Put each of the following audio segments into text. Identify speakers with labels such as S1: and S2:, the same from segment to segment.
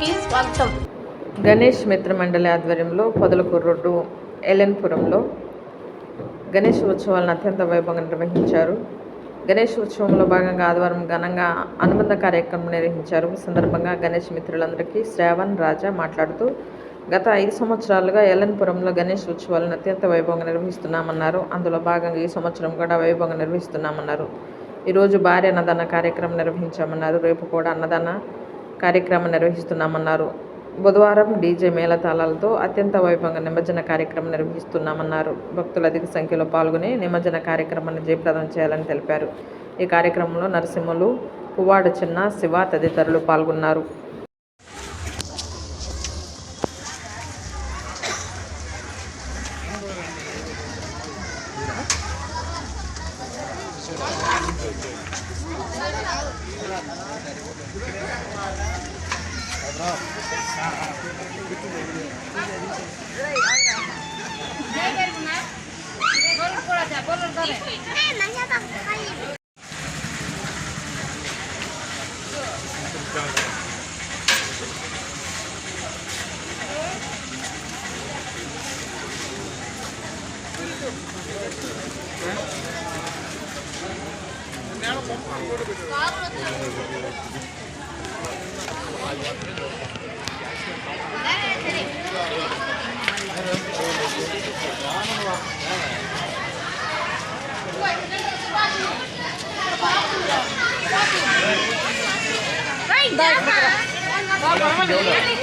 S1: కి స్వాగతం.
S2: గణేష్ మిత్ర మండలి ఆధ్వర్యంలో పొదలకూరు రోడ్డు ఎలెన్పురంలో గణేష్ ఉత్సవాలను అత్యంత వైభవంగా నిర్వహించారు. గణేష్ ఉత్సవంలో భాగంగా ఆదివారం ఘనంగా అనుబంధ కార్యక్రమం నిర్వహించారు. సందర్భంగా గణేష్ మిత్రులందరికీ శ్రావణ్ రాజా మాట్లాడుతూ గత ఐదు సంవత్సరాలుగా ఎల్లన్పురంలో గణేష్ ఉత్సవాలను అత్యంత వైభవంగా నిర్వహిస్తున్నామన్నారు. అందులో భాగంగా ఈ సంవత్సరం కూడా వైభవంగా నిర్వహిస్తున్నామన్నారు. ఈరోజు భారీ అన్నదాన కార్యక్రమం నిర్వహించామన్నారు. రేపు కూడా అన్నదాన కార్యక్రమం నిర్వహిస్తున్నామన్నారు. బుధవారం డీజే మేళతాళాలతో అత్యంత వైభవంగా నిమజ్జన కార్యక్రమం నిర్వహిస్తున్నామన్నారు. భక్తులు అధిక సంఖ్యలో పాల్గొని నిమజ్జన కార్యక్రమాన్ని జయప్రదం చేయాలని తెలిపారు. ఈ కార్యక్రమంలో నరసింహులు పువ్వాడ చిన్న శివ తదితరులు పాల్గొన్నారు.
S3: ഞാൻ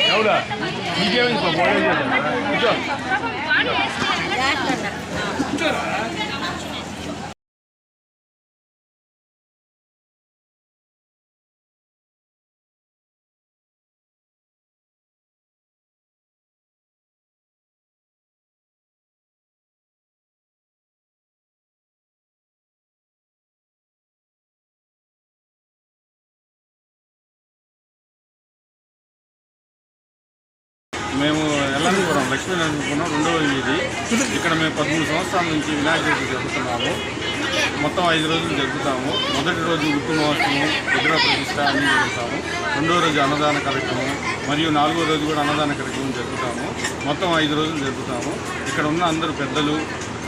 S3: Laura, video info, boleh juga. Betul. Betul. మేము ఎల్లంపురం లక్ష్మీ నరసింహపురం రెండవ ఇది ఇక్కడ మేము పదమూడు సంవత్సరాల నుంచి వినాయక చవితి జరుపుతున్నాము. మొత్తం ఐదు రోజులు జరుపుతాము. మొదటి రోజు ఉత్తు మహోత్సవం విగ్రహ ప్రతిష్ట అన్నీ జరుపుతాము. రెండో రోజు అన్నదాన కార్యక్రమం మరియు నాలుగో రోజు కూడా అన్నదాన కార్యక్రమం జరుపుతాము. మొత్తం ఐదు రోజులు జరుపుతాము. ఇక్కడ ఉన్న అందరు పెద్దలు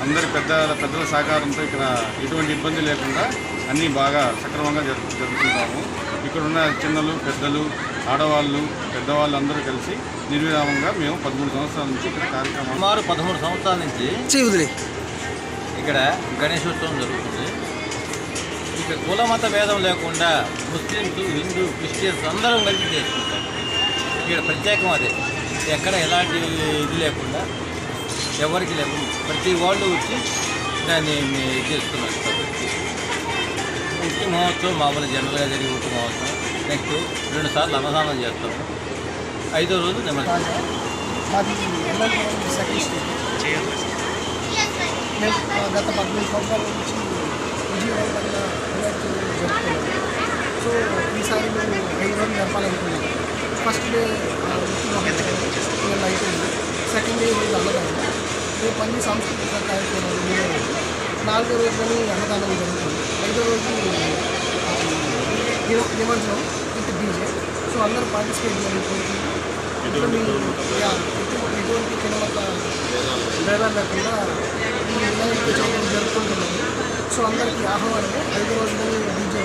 S3: అందరి పెద్ద పెద్దల సహకారంతో ఇక్కడ ఎటువంటి ఇబ్బంది లేకుండా అన్నీ బాగా సక్రమంగా జరుపు జరుపుకుంటాము. ఇక్కడ ఉన్న చిన్నలు పెద్దలు ఆడవాళ్ళు పెద్దవాళ్ళు అందరూ కలిసి నిర్విరామంగా మేము పదమూడు సంవత్సరాల నుంచి ఇక్కడ కార్యక్రమాలు
S4: సుమారు పదమూడు సంవత్సరాల నుంచి ఇక్కడ గణేశోత్సవం జరుగుతుంది. ఇక్కడ కుల మత భేదం లేకుండా ముస్లిమ్స్ హిందూ క్రిస్టియన్స్ అందరం కలిసి చేసుకుంటాం. ఇక్కడ ప్రత్యేకం అదే. ఎక్కడ ఎలాంటి ఇది లేకుండా ఎవరికి లేకుండా ప్రతి వాళ్ళు వచ్చి దాన్ని చేస్తున్నారు ఉట్టి మహోత్సవం మామూలు జనరల్గా జరిగే ఉట్టి మహోత్సవం. నెక్స్ట్ రెండు సార్లు అన్నదానం చేస్తాము ఐదో రోజు నిమజ్జనం
S5: గత పద్నాలుగు సంవత్సరాల నుంచి విజయవంతంగా సో ఈసారి మేము ఐదు రోజులు జరపాలనుకున్నాం. ఫస్ట్ డే ఇవాళ సెకండ్ డే రోజు అన్నదానం. రేపు అన్ని సాంస్కృతిక కార్యక్రమాలు మేము నాలుగో రోజు కానీ అన్నదానం జరుగుతుంది. ఐదో రోజు నిమజ్జనం విత్ డీజే. సో అందరూ పార్టిసిపేట్ చేయాలి ఎటువంటి ఎటువంటి కినమత భేదాలు లేకుండా ఈ వినాయక జరుపుకుంటున్నాము సో అందరికీ ఆహ్వానం. ఐదు రోజులు డీజే